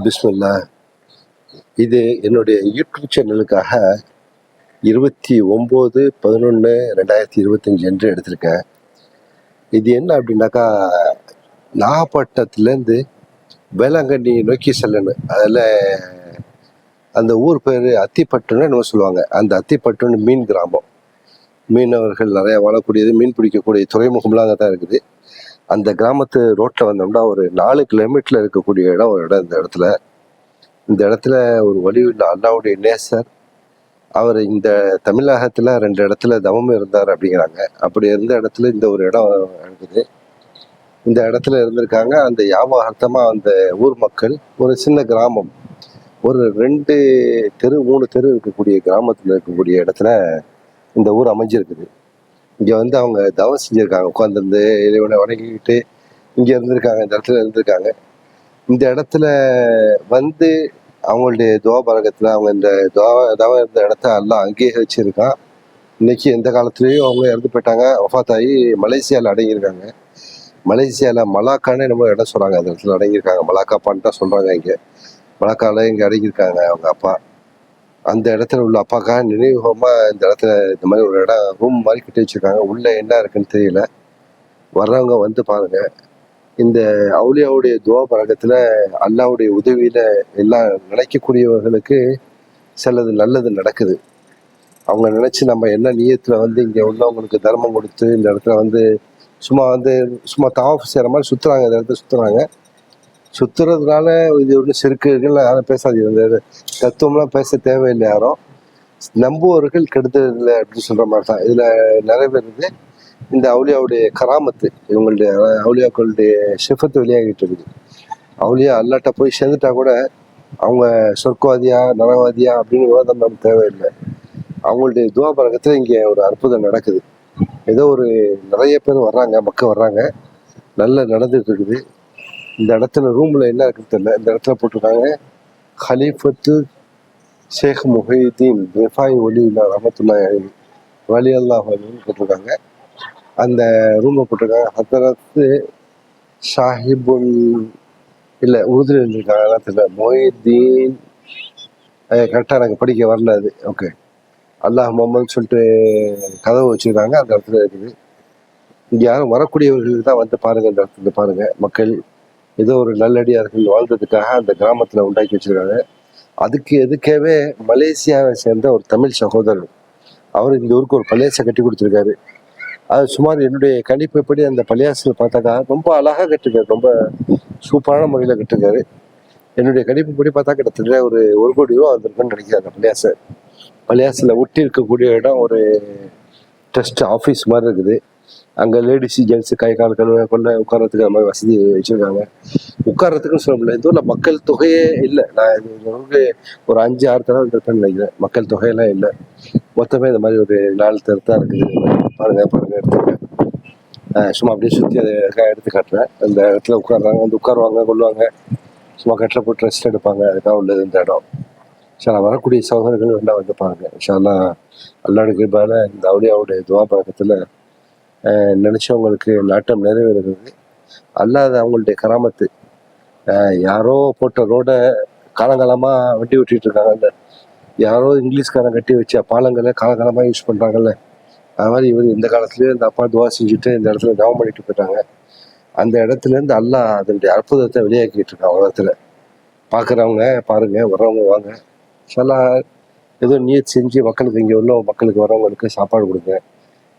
பிஸ்மில்லா இது என்னுடைய யூடியூப் சேனலுக்காக இருபத்தி ஒம்பது பதினொன்று ரெண்டாயிரத்தி இருபத்தஞ்சி என்று எடுத்திருக்கேன். இது என்ன அப்படின்னாக்கா நாகப்பட்டினத்துலேருந்து வேளாங்கண்ணி நோக்கி செல்லணும். அதில் அந்த ஊர் பேர் அத்திப்பட்டுன்னு என்ன சொல்லுவாங்க. அந்த அத்திப்பட்டுன்னு மீன் கிராமம். மீனவர்கள் நிறையா வாழக்கூடியது மீன் பிடிக்கக்கூடிய துறைமுகம்லாம் அங்கே தான் இருக்குது. அந்த கிராமத்து ரோட்டில் வந்தோம்னா ஒரு நாலு கிலோமீட்டரில் இருக்கக்கூடிய இடம் ஒரு இடம் இந்த இடத்துல. இந்த இடத்துல ஒரு வலியுள்ள அல்லாவுடைய நேசர். அவர் இந்த தமிழகத்தில் ரெண்டு இடத்துல தவம் இருந்தார் அப்படிங்கிறாங்க. அப்படி இருந்த இடத்துல இந்த ஒரு இடம் இருக்குது. இந்த இடத்துல இருந்திருக்காங்க. அந்த ஞாபகார்த்தமாக அந்த ஊர் மக்கள் ஒரு சின்ன கிராமம். ஒரு ரெண்டு தெரு மூணு தெரு இருக்கக்கூடிய கிராமத்தில் இருக்கக்கூடிய இடத்துல இந்த ஊர் அமைஞ்சிருக்குது. இங்கே வந்து அவங்க தவம் செஞ்சுருக்காங்க. உட்காந்துருந்து இறைவனை வணங்கிக்கிட்டு இங்கே இருந்திருக்காங்க இந்த இடத்துல இருந்திருக்காங்க. இந்த இடத்துல வந்து அவங்களுடைய துவாபரகத்தில் அவங்க இந்த துவா தவம் இருந்த இடத்த எல்லாம் அங்கேயே வச்சுருக்கான் இன்னைக்கு எந்த காலத்துலேயும் அவங்க இறந்து போயிட்டாங்க. ஒஃபாத்தாயி மலேசியாவில் அடங்கியிருக்காங்க. மலேசியாவில் மலாக்கான்னு நம்ம இடம் சொல்கிறாங்க அந்த இடத்துல அடங்கியிருக்காங்க. மலாக்காப்பான்னு தான் சொல்கிறாங்க இங்கே. மலாக்காவில் இங்கே அடங்கியிருக்காங்க அவங்க அப்பா. அந்த இடத்துல உள்ள அப்பாக்காக நினைவுகமாக இந்த இடத்துல இந்த மாதிரி ஒரு இடம் ரூம் மாதிரி கட்டி வச்சிருக்காங்க. உள்ள என்ன இருக்குன்னு தெரியல. வர்றவங்க வந்து பாருங்க. இந்த அவுளியாவுடைய துவா பழக்கத்துல அல்லாவுடைய உதவியில எல்லாம் நினைக்கக்கூடியவர்களுக்கு சிலது நல்லது நடக்குது. அவங்க நினைச்சு நம்ம என்ன நீயத்துல வந்து இங்க உள்ளவங்களுக்கு தர்மம் கொடுத்து இந்த இடத்துல வந்து சும்மா வந்து சும்மா தாஃப் செய்யற மாதிரி சுத்துறாங்க இந்த இடத்துல சுத்துறாங்க. சுத்துறதுனால இது ஒன்றும் செருக்குகள் யாரும் பேசாதீங்க. இந்த தத்துவம்லாம் பேச தேவையில்லை யாரும். நம்புவவர்கள் கெடுதல் இல்லை அப்படின்னு சொல்ற மாதிரி தான். இதுல நிறைவேறது இந்த அவுளியாவுடைய கராமத்து இவங்களுடைய அவுளியாக்களுடைய ஷிஃபத்து வெளியாகிட்டு இருக்குது. அவுளியா அல்லாட்ட போய் சேர்ந்துட்டா கூட அவங்க சொர்க்கவாதியா நரவாதியா அப்படின்னு விவாதம் நமக்கு தேவையில்லை. அவங்களுடைய துவா பழக்கத்தில் இங்கே ஒரு அற்புதம் நடக்குது. ஏதோ ஒரு நிறைய பேர் வர்றாங்க மக்கள் வர்றாங்க. நல்லா நடந்துட்டு இருக்குது. இந்த இடத்துல ரூம்ல என்ன இருக்குன்னு தெரியல. இந்த இடத்துல போட்டிருக்காங்க. ஹலீஃபத்து ஷேக் முஹீதீன் ரிஃபாய் ஒலி ரஹமத்துல்லா வலி அல்லாஹ் போட்டிருக்காங்க. அந்த ரூம்ல போட்டிருக்காங்க. ஹத்தரத்து ஷாஹிபுல் இல்லை உருதுல இருந்திருக்காங்க இடத்துல மொஹிதீன் கரெக்டாக எனக்கு படிக்க வரல அது. ஓகே அல்லாஹ் முகமது சொல்லிட்டு கதவு வச்சுருக்காங்க. அந்த இடத்துல இருக்குது. இங்கே யாரும் வரக்கூடியவர்களுக்கு தான் வந்து பாருங்கள் இந்த இடத்துல பாருங்கள் மக்கள் ஏதோ ஒரு நல்லடியார்கள் வாழ்றதுக்காக அந்த கிராமத்தில் உண்டாக்கி வச்சிருக்காங்க. அதுக்கு எதுக்காகவே மலேசியாவை சேர்ந்த ஒரு தமிழ் சகோதரர் அவர் இந்த ஊருக்கு ஒரு பள்ளியாசை கட்டி கொடுத்துருக்காரு. அது சுமார் என்னுடைய கணிப்புப்படி அந்த பள்ளியாசில் பார்த்தாக்கா ரொம்ப அழகாக கட்டிருக்காரு ரொம்ப சூப்பரான முறையில் கட்டிருக்காரு. என்னுடைய கணிப்புப்படி பார்த்தா கிட்டத்தட்ட ஒரு ஒரு கோடி ரூபா வந்திருக்குன்னு நினைக்கிறேன் அந்த பள்ளியாசை பள்ளியாசில் ஒட்டி இருக்கக்கூடிய இடம் ஒரு ட்ரஸ்ட் ஆஃபீஸ் மாதிரி இருக்குது. அங்கே லேடிஸ் ஜென்ஸ் கை கால் கழுவ கொள்ள உட்கார்றதுக்கு அந்த மாதிரி வசதி வச்சுருக்காங்க. உட்கார்றதுக்குன்னு சொல்ல முடியல. இந்த மக்கள் தொகையே இல்லை. நான் இது ஒரு அஞ்சு ஆறு தடவை இருப்பேன்னு நினைக்கிறேன். மக்கள் தொகையெல்லாம் இல்லை. மொத்தமே இந்த மாதிரி ஒரு நாலு தெருத்தான் இருக்குது. பாருங்க பாருங்க எடுத்துங்க ஆஹ் சும்மா அப்படியே சுற்றி அதை எடுத்து காட்டுறேன். அந்த இடத்துல உட்கார்றாங்க. வந்து உட்காருவாங்க கொள்வாங்க சும்மா கட்டில் போட்டு ரெஸ்ட் எடுப்பாங்க. அதுக்காக உள்ளது இந்த இடம். இன்ஷா வரக்கூடிய சகோதரர்கள் வேண்டாம் வந்து பாருங்க. இன்ஷால்லா அல்லாடு கிருபால இந்த அவுலியாவுடைய துவா பழக்கத்தில் நினைச்சவங்களுக்கு நாட்டம் நிறைவேறுகிறது. அல்லாத அவங்களுடைய கராமத்து யாரோ போட்ட ரோடை காலங்காலமாக வண்டி ஓட்டிட்டு இருக்காங்கல்ல. யாரோ இங்கிலீஷ்காரன் கட்டி வச்ச பாலங்களை காலங்காலமாக யூஸ் பண்ணுறாங்கல்ல அது மாதிரி இவர் இந்த காலத்துலேயே இந்த அப்பா துவா செஞ்சுட்டு இந்த இடத்துல தவம் பண்ணிட்டு போயிட்டாங்க. அந்த இடத்துல இருந்து அல்லாஹ் அதனுடைய அற்புதத்தை வெளியாக்கிட்டு இருக்கான் உலகத்தில். பார்க்குறவங்க பாருங்க வர்றவங்க வாங்க. சில ஏதோ நீட் செஞ்சு மக்களுக்கு இங்கே உள்ள மக்களுக்கு வரவங்களுக்கு சாப்பாடு கொடுங்க.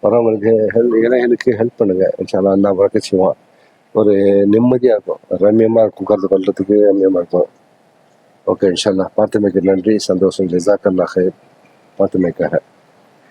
வரவங்களுக்கு ஹெல்ப் இளைஞர்களுக்கு ஹெல்ப் பண்ணுங்க. இன்ஷால்லா வளர்க்க வரக்க செய்வான் ஒரு நிம்மதியாக இருக்கும். ரம்யமாக இருக்கும். கருத்து கொள்றதுக்கு ரம்யமாக இருக்கும். ஓகே இன்ஷால்லா பார்த்துமைக்கு நன்றி. சந்தோஷம். ஜெசாக்கல்லா ஹைர் பார்த்துமைக்காக.